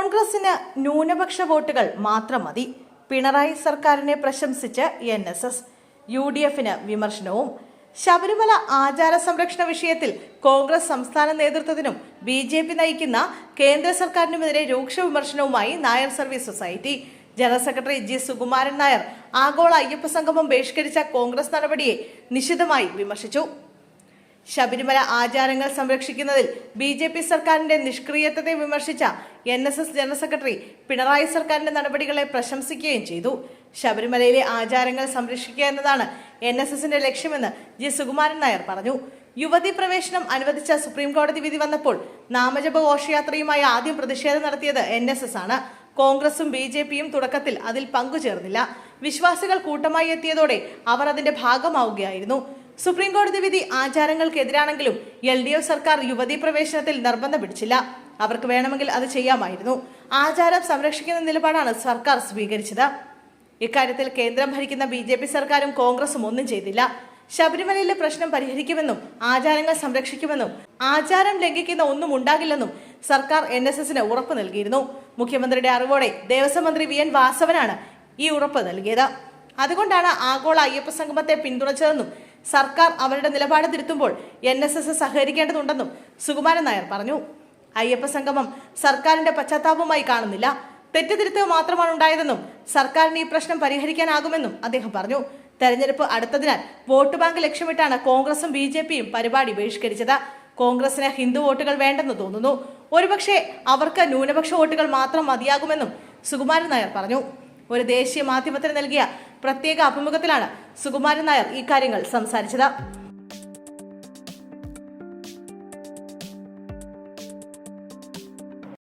കോൺഗ്രസിന് ന്യൂനപക്ഷ വോട്ടുകൾ മാത്രം മതി. പിണറായി സർക്കാരിനെ പ്രശംസിച്ച് N S S. U D എഫിന് വിമർശനവും. ശബരിമല ആചാര സംരക്ഷണ വിഷയത്തിൽ കോൺഗ്രസ് സംസ്ഥാന നേതൃത്വത്തിനും ബി ജെ പി നയിക്കുന്ന കേന്ദ്ര സർക്കാരിനുമെതിരെ രൂക്ഷ വിമർശനവുമായി Nair service society. General secretary G Sukumaran Nair ആഗോള അയ്യപ്പ സംഗമം ബഹിഷ്കരിച്ച കോൺഗ്രസ് നടപടിയെ നിശിതമായി വിമർശിച്ചു. ശബരിമല ആചാരങ്ങൾ സംരക്ഷിക്കുന്നതിൽ ബി ജെ പി സർക്കാരിന്റെ നിഷ്ക്രിയത്വത്തെ വിമർശിച്ച N S S general secretary Pinarayi സർക്കാരിന്റെ നടപടികളെ പ്രശംസിക്കുകയും ചെയ്തു. ശബരിമലയിലെ ആചാരങ്ങൾ സംരക്ഷിക്കുക എന്നതാണ് എൻ എസ് എസിന്റെ ലക്ഷ്യമെന്ന് ജി സുകുമാരൻ നായർ പറഞ്ഞു. യുവതി പ്രവേശനം അനുവദിച്ച സുപ്രീം കോടതി വിധി വന്നപ്പോൾ നാമജപ ഘോഷയാത്രയുമായി ആദ്യം പ്രതിഷേധം നടത്തിയത് എൻ എസ് എസ് ആണ്. കോൺഗ്രസും ബി ജെ പിയും തുടക്കത്തിൽ അതിൽ പങ്കുചേർന്നില്ല. വിശ്വാസികൾ കൂട്ടമായി എത്തിയതോടെ അവർ അതിന്റെ ഭാഗമാവുകയായിരുന്നു. സുപ്രീം കോടതി വിധി ആചാരങ്ങൾക്കെതിരാണെങ്കിലും എൽ ഡി എഫ് സർക്കാർ യുവതീ പ്രവേശനത്തിൽ നിർബന്ധം പിടിച്ചില്ല. അവർക്ക് വേണമെങ്കിൽ അത് ചെയ്യാമായിരുന്നു. ആചാരം സംരക്ഷിക്കുന്ന നിലപാടാണ് സർക്കാർ സ്വീകരിച്ചത്. ഇക്കാര്യത്തിൽ കേന്ദ്രം ഭരിക്കുന്ന ബി ജെ പി സർക്കാരും കോൺഗ്രസും ഒന്നും ചെയ്തില്ല. ശബരിമലയിലെ പ്രശ്നം പരിഹരിക്കുമെന്നും ആചാരങ്ങൾ സംരക്ഷിക്കുമെന്നും ആചാരം ലംഘിക്കുന്ന ഒന്നും ഉണ്ടാകില്ലെന്നും സർക്കാർ എൻ എസ് എസിന് ഉറപ്പ് നൽകിയിരുന്നു. മുഖ്യമന്ത്രിയുടെ അറിവോടെ ദേവസ്വം മന്ത്രി വി എൻ വാസവനാണ് ഈ ഉറപ്പ് നൽകിയത്. അതുകൊണ്ടാണ് ആഗോള അയ്യപ്പ സംഗമത്തെ പിന്തുണച്ചതെന്നും സർക്കാർ അവരുടെ നിലപാട് തിരുത്തുമ്പോൾ എൻ എസ് എസ് സഹകരിക്കേണ്ടതുണ്ടെന്നും സുകുമാരൻ നായർ പറഞ്ഞു. അയ്യപ്പ സംഗമം സർക്കാരിന്റെ പശ്ചാത്താപമായി കാണുന്നില്ല. തെറ്റുതിരുത്തുക മാത്രമാണ് ഉണ്ടായതെന്നും സർക്കാരിന് ഈ പ്രശ്നം പരിഹരിക്കാനാകുമെന്നും അദ്ദേഹം പറഞ്ഞു. തെരഞ്ഞെടുപ്പ് അടുത്തതിനാൽ വോട്ട് ബാങ്ക് ലക്ഷ്യമിട്ടാണ് കോൺഗ്രസും ബി പരിപാടി ബഹിഷ്കരിച്ചത്. കോൺഗ്രസിന് ഹിന്ദു വോട്ടുകൾ വേണ്ടെന്ന് തോന്നുന്നു. ഒരുപക്ഷെ അവർക്ക് ന്യൂനപക്ഷ വോട്ടുകൾ മാത്രം മതിയാകുമെന്നും സുകുമാരൻ നായർ പറഞ്ഞു. ഒരു ദേശീയ മാധ്യമത്തിന് നൽകിയ പ്രത്യേക അഭിമുഖത്തിലാണ് സുകുമാരൻ നായർ ഇക്കാര്യങ്ങൾ സംസാരിച്ചത്.